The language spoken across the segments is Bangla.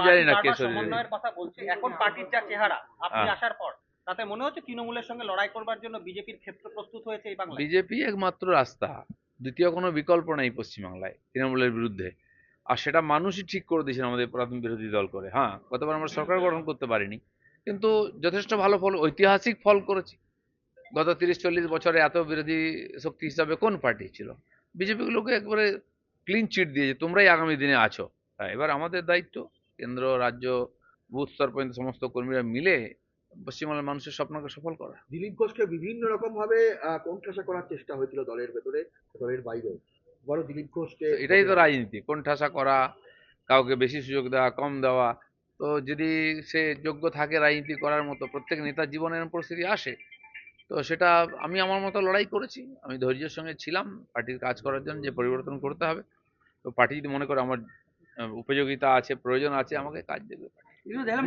জানি না কে সমন্বয়ের কথা বলছে। এখন পার্টির যা চেহারা আপনি হ্যাঁ। আসার পর তাতে মনে হচ্ছে তৃণমূলের সঙ্গে লড়াই করবার জন্য বিজেপির ক্ষেত্র প্রস্তুত হয়েছে এই বাংলায়? বিজেপি একমাত্র রাস্তা। দ্বিতীয় কোনো বিকল্প নেই পশ্চিমবাংলায় তৃণমূলের বিরুদ্ধে। আর সেটা মানুষই ঠিক করে দিয়েছেন আমাদের বিরোধী দল করে। হ্যাঁ গতবার আমরা সরকার গঠন করতে পারিনি। কিন্তু যথেষ্ট ভালো ফল ঐতিহাসিক ফল করেছি। গত তিরিশ চল্লিশ বছরে এত বিরোধী শক্তি হিসাবে কোন পার্টি ছিল? বিজেপি বিজেপিগুলোকে একবারে ক্লিন চিট দিয়েছে তোমরাই আগামী দিনে আছো। হ্যাঁ এবার আমাদের দায়িত্ব কেন্দ্র রাজ্য বুথ স্তর পর্যন্ত সমস্ত কর্মীরা মিলে পশ্চিমবাংলার মানুষের স্বপ্নকে সফল করা। দিলীপ ঘোষকে বিভিন্ন রকম ভাবে কোণঠাসা করার চেষ্টা হয়েছিল দলের ভেতরে দলের বাইরেও বড় দিলীপ ঘোষকে এটাই তো রাজনীতি কোণঠাসা করা কাউকে বেশি সুযোগ দেওয়া কম দেওয়া। তো যদি সে যোগ্য থাকে রাজনীতি করার মতো প্রত্যেক নেতার জীবনের পরিস্থিতি আসে তো সেটা আমি আমার মতো লড়াই করেছি। আমি ধৈর্যের সঙ্গে ছিলাম পার্টির কাজ করার জন্য যে পরিবর্তন করতে হবে। তো পার্টি যদি মনে করে আমার উপযোগিতা আছে প্রয়োজন আছে আমাকে কাজ দেবে।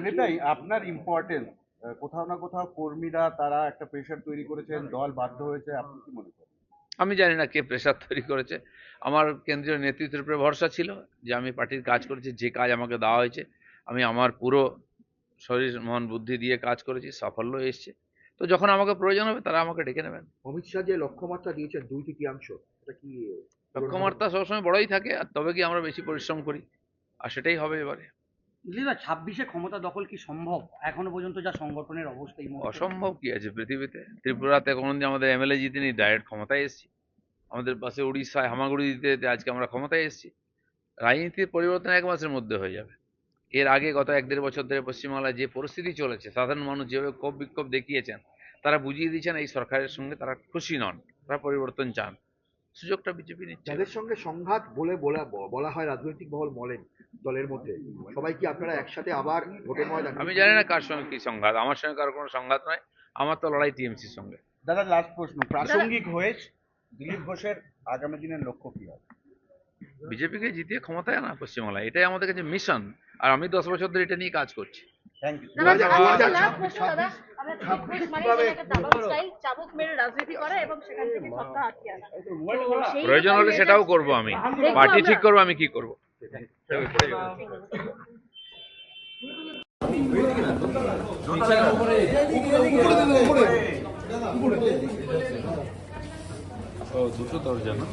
এটাই আপনার ইম্পর্টেন্স কোথাও না কোথাও কর্মীরা তারা একটা প্রেশার তৈরি করেছেন দল বাধ্য হয়েছে আপনি কি মনে করেন? আমি জানি না কে প্রেশার তৈরি করেছে। আমার কেন্দ্রীয় নেতৃত্বের উপরে ভরসা ছিল যে আমি পার্টির কাজ করেছি যে কাজ আমাকে দেওয়া হয়েছে আমি আমার পুরো শরীর মন বুদ্ধি দিয়ে কাজ করেছি সাফল্য এসছে। তো যখন আমাকে প্রয়োজন হবে তারা আমাকে ডেকে নেবেন। অমিত শাহ যে লক্ষ্যমাত্রা দিয়েছেন দুই তৃতীয়াংশ এটা কি লক্ষ্যমাত্রা সবসময় বড়ই থাকে আর তবে কি আমরা বেশি পরিশ্রম করি? আর সেটাই হবে এবারে। দিলীপা ছাব্বিশে ক্ষমতা দখল কি সম্ভব? এখনও পর্যন্ত যা সংগঠনের অবস্থা এই মুহূর্তে? অসম্ভব কি আছে পৃথিবীতে? ত্রিপুরাতে কোনোদিন আমাদের এমএলএ জিতিনি ডাইরেক্ট ক্ষমতায় এসেছি। আমাদের পাশে উড়িষ্যায় হামাগুড়ি দিতে দিতে আজকে আমরা ক্ষমতায় এসেছি। রাজনীতির পরিবর্তন এক মাসের মধ্যে হয়ে যাবে। এর আগে গত এক দেড় বছর ধরে পশ্চিমবাংলায় যে পরিস্থিতি চলেছে সাধারণ মানুষ যেভাবে ক্ষোভ বিক্ষোভ দেখিয়েছেন তারা বুঝিয়ে দিয়েছেন এই সরকারের সঙ্গে তারা খুশি নন তারা পরিবর্তন চান। সুযোগটা বিজেপি নিচ্ছে। যাদের সঙ্গে সংঘাত বলে বলা বলা হয় রাজনৈতিক মহল বলেন দলের মধ্যে সবাই কি আপনারা একসাথে আবার ভোটের ময়দান? আমি জানি না কার সঙ্গে কি সংঘাত আমার সঙ্গে কারও কোনো সংঘাত নয় আমার তো লড়াই টিএমসির সঙ্গে। দাদা লাস্ট প্রশ্ন প্রাসঙ্গিক হয়ে দিলীপ ঘোষের আগামী দিনের লক্ষ্য কি হবে? বিজেপিকে জিতিয়ে ক্ষমতায় আনা পশ্চিমবাংলায় এটাই আমাদের কাছে মিশন আর আমি দশ বছর ধরে এটা নিয়ে কাজ করছি। মানে প্রয়োজন হলে সেটাও করব আমি। পার্টি ঠিক করব আমি কি করব? ও দুটো দরজা না?